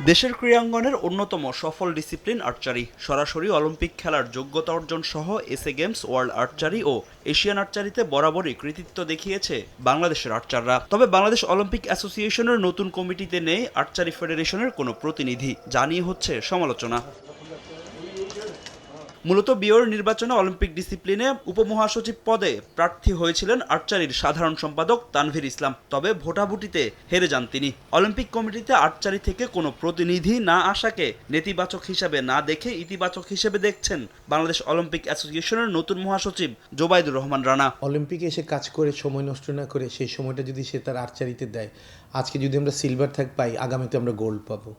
দেশের ক্রীড়াঙ্গনের অন্যতম সফল ডিসিপ্লিন আর্চারি। সরাসরি অলিম্পিক খেলার যোগ্যতা অর্জন সহ এসএ গেমস, ওয়ার্ল্ড আর্চারি ও এশিয়ান আর্চারিতে বরাবরই কৃতিত্ব দেখিয়েছে বাংলাদেশের আর্চাররা। তবে বাংলাদেশ অলিম্পিক অ্যাসোসিয়েশনের নতুন কমিটিতে নেই আর্চারি ফেডারেশনের কোনো প্রতিনিধি জানিয়ে হচ্ছে সমালোচনা। মূলত বিওর নির্বাচনে অলিম্পিক ডিসিপ্লিনে উপমহাসচিব পদে প্রার্থী হয়েছিলেন আর্চারির সাধারণ সম্পাদক তানভীর ইসলাম। তবে ভোটাভুটিতে হেরে যান তিনি। অলিম্পিক কমিটিতে আর্চারি থেকে কোনো প্রতিনিধি না আসাকে নেতিবাচক হিসাবে না দেখে ইতিবাচক হিসেবে দেখছেন বাংলাদেশ অলিম্পিক অ্যাসোসিয়েশনের নতুন মহাসচিব জোবাইদুর রহমান রানা। অলিম্পিকে এসে কাজ করে, সময় নষ্ট না করে সেই সময়টা যদি সে তার আর্চারিতে দেয়, আজকে যদি আমরা সিলভার থাক পাই, আগামীতে আমরা গোল্ড পাবো।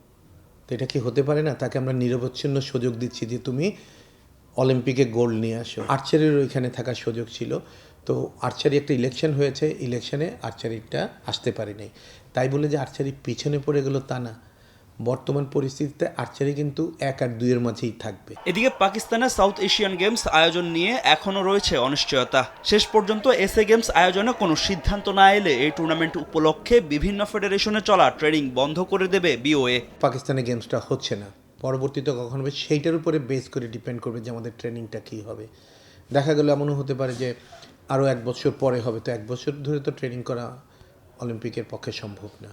তো এটা কি হতে পারে না? তাকে আমরা নিরবচ্ছিন্ন সুযোগ দিচ্ছি যে তুমি অলিম্পিকে গোল্ড নিয়ে আসো। আর্চারির ওইখানে থাকার সুযোগ ছিল। তো আর্চারি একটা ইলেকশন হয়েছে ইলেকশনে আর্চারিটা আসতে পারেনি। তাই বলে যে আর্চারি পিছনে পড়ে গেল তা না। বর্তমান পরিস্থিতিতে আর্চারি কিন্তু এক আর দুইয়ের মাঝেই থাকবে। এদিকে পাকিস্তানের সাউথ এশিয়ান গেমস আয়োজন নিয়ে এখনও রয়েছে অনিশ্চয়তা। শেষ পর্যন্ত এসএ গেমস আয়োজনে কোনো সিদ্ধান্ত না এলে এই টুর্নামেন্ট উপলক্ষে বিভিন্ন ফেডারেশনে চলা ট্রেনিং বন্ধ করে দেবে বিওএ পাকিস্তানে গেমসটা হচ্ছে না। পরবর্তীতে কখন হবে সেইটার উপরে বেস করে ডিপেন্ড করবে যে আমাদের ট্রেনিংটা কী হবে। দেখা গেল এমনও হতে পারে যে আরও এক বছর পরে হবে তো এক বছর ধরে তো ট্রেনিং করা অলিম্পিকের পক্ষে সম্ভব না।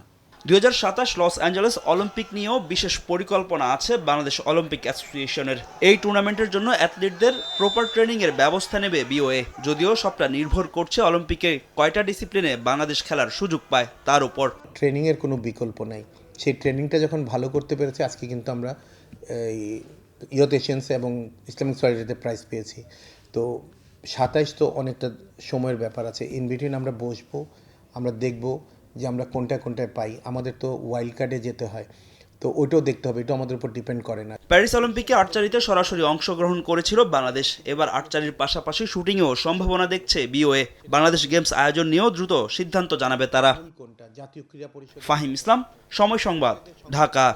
দু হাজার সাতাশ লস অ্যাঞ্জেলেস অলিম্পিক নিয়েও বিশেষ পরিকল্পনা আছে বাংলাদেশ অলিম্পিক অ্যাসোসিয়েশনের। এই টুর্নামেন্টের জন্য অ্যাথলিটদের প্রপার ট্রেনিং এর ব্যবস্থা নেবে বিওএ যদিও সবটা নির্ভর করছে অলিম্পিকে কয়টা ডিসিপ্লিনে বাংলাদেশ খেলার সুযোগ পায় তার উপর। ট্রেনিংয়ের কোনো বিকল্প নাই। সেই ট্রেনিংটা যখন ভালো করতে পেরেছে, আজকে কিন্তু আমরা, এই ইয়ত এশিয়ান্সে এবং ইসলামিক সলিডারিতে প্রাইজ পেয়েছি। তো সাতাইশ তো অনেকটা সময়ের ব্যাপার আছে। ইন বিটুইন আমরা বসবো, আমরা দেখব যে আমরা কোনটা কোনটায় পাই। আমাদের তো ওয়াইল্ড কার্ডে যেতে হয়। তো ওইটাও দেখতে হবে এটা আমাদের উপর ডিপেন্ড করে না। প্যারিস অলিম্পিকে আর্চারিতে সরাসরি অংশগ্রহণ করেছিল বাংলাদেশ। এবার আর্চারির পাশাপাশি শুটিংয়েও সম্ভাবনা দেখছে বিওএ। বাংলাদেশ গেমস আয়োজন নিয়েও দ্রুত সিদ্ধান্ত জানাবে তারা। কোনটা? জাতীয় ফাহিম ইসলাম সময় সংবাদ ঢাকা।